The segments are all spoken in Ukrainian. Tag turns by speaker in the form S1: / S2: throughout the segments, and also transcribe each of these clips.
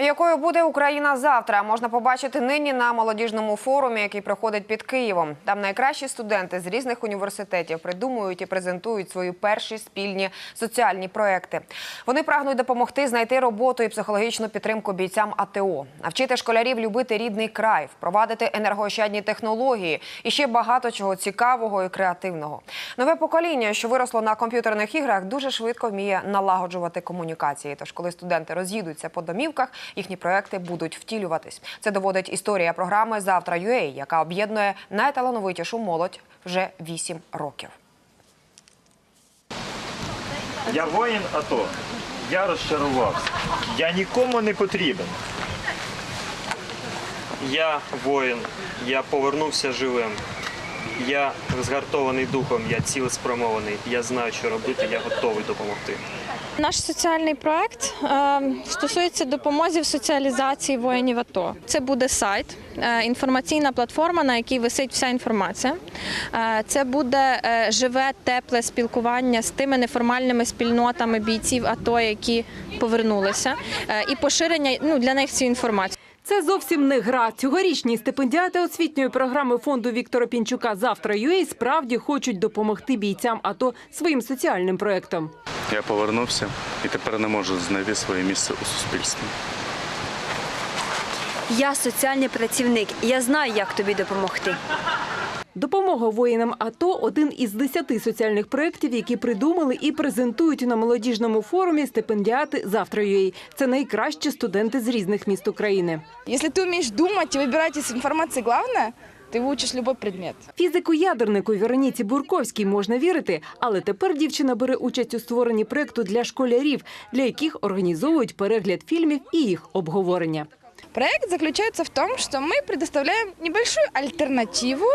S1: Якою буде Україна завтра, можна побачити нині на молодіжному форумі, який проходить під Києвом. Там найкращі студенти з різних університетів придумують і презентують свої перші спільні соціальні проекти. Вони прагнуть допомогти знайти роботу і психологічну підтримку бійцям АТО, навчити школярів любити рідний край, впровадити енергоощадні технології і ще багато чого цікавого і креативного. Нове покоління, що виросло на комп'ютерних іграх, дуже швидко вміє налагоджувати комунікації. Тож, коли студенти роз'їдуться по домівках, їхні проекти будуть втілюватись. Це доводить історія програми Завтра UA, яка об'єднує найталановитішу молодь вже 8 років.
S2: Я воїн АТО. Я розчарувався. Я нікому не потрібен.
S3: Я воїн, я повернувся живим. Я згартований духом, я цілеспрямований. Я знаю, що робити, я готовий допомогти.
S4: Наш соціальний проект е, стосується допомоги в соціалізації воїнів АТО. Це буде сайт, е, інформаційна платформа, на якій висить вся інформація. Е, це буде е, живе, тепле спілкування з тими неформальними спільнотами бійців АТО, які повернулися, і поширення ну, для них цієї інформації.
S5: Це зовсім не гра. Цьогорічні стипендіати освітньої програми фонду Віктора Пінчука Завтра ЮЕЙ справді хочуть допомогти бійцям АТО своїм соціальним проектом.
S6: Я повернувся і тепер не можу знайти своє місце у суспільстві.
S7: Я соціальний працівник, я знаю, як тобі допомогти.
S5: Допомога воїнам АТО один із десяти соціальних проєктів, які придумали і презентують на молодіжному форумі стипендіати Завтра ЮЕЙ. Це найкращі студенти з різних міст України.
S8: Если ты умеешь думать и выбирать из информации главное, ты выучишь любой предмет.
S5: Фізику-ядернику Вероніці Бурковській можна вірити, але тепер дівчина бере участь у створенні проєкту для школярів, для яких організовують перегляд фільмів і їх обговорення.
S8: Проект заключается в том, что мы предоставляем небольшую альтернативу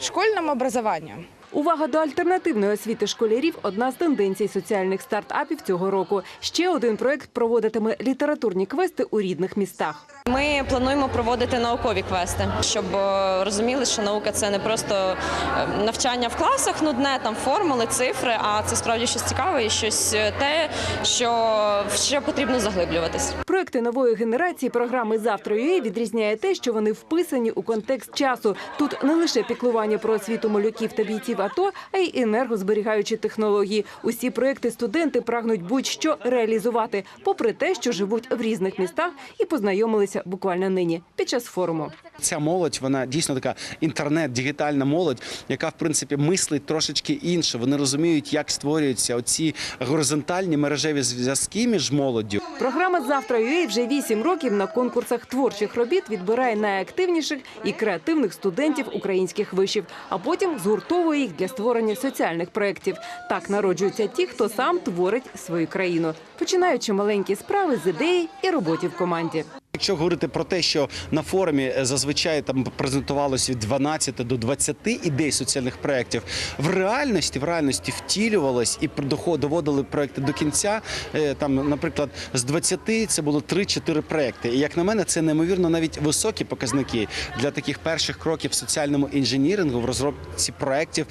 S8: школьному образованию.
S5: Увага до альтернативної освіти школярів – одна з тенденцій соціальних стартапів цього року. Ще один проект проводитиме літературні квести у рідних містах.
S9: Ми плануємо проводити наукові квести, щоб е, розуміли, що наука це не просто е, навчання в класах нудне, там формули, цифри, а це справді щось цікаве і щось е, те, що що потрібно заглиблюватись.
S5: Проекти нової генерації програми «Завтра ЮЕ» відрізняє те, що вони вписані у контекст часу. Тут не лише піклування про освіту малюків та бійців АТО, а й енергозберігаючі технології. Усі проекти студенти прагнуть будь-що реалізувати, попри те, що живуть в різних містах і познайомилися буквально нині під час форуму.
S10: Ця молодь, вона дійсно така інтернет, дігітальна молодь, яка в принципі мислить трошечки інше. Вони розуміють, як створюються оці горизонтальні мережеві зв'язки між молоддю.
S5: Програма «Завтра ЮЕ» вже вісім років на конкурсах творчих робіт відбирає найактивніших і креативних студентів українських вишів, а потім згуртовує їх для створення соціальних проєктів. Так народжуються ті, хто сам творить свою країну, починаючи маленькі справи з ідеї і роботі в команді.
S10: Якщо говорити про те, що на форумі е, зазвичай там презентувалося від 12 до 20 ідей соціальних проєктів, в реальності в реальності втілювалось і доводили проекти до кінця. Е, Там, наприклад, з 20 це було 3-4 проекти. І як на мене, це неймовірно навіть високі показники для таких перших кроків в соціальному інженірингу в розробці проєктів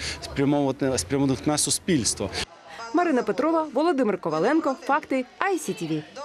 S10: спрямованих на суспільство.
S5: Марина Петрова, Володимир Коваленко. Факти ICTV.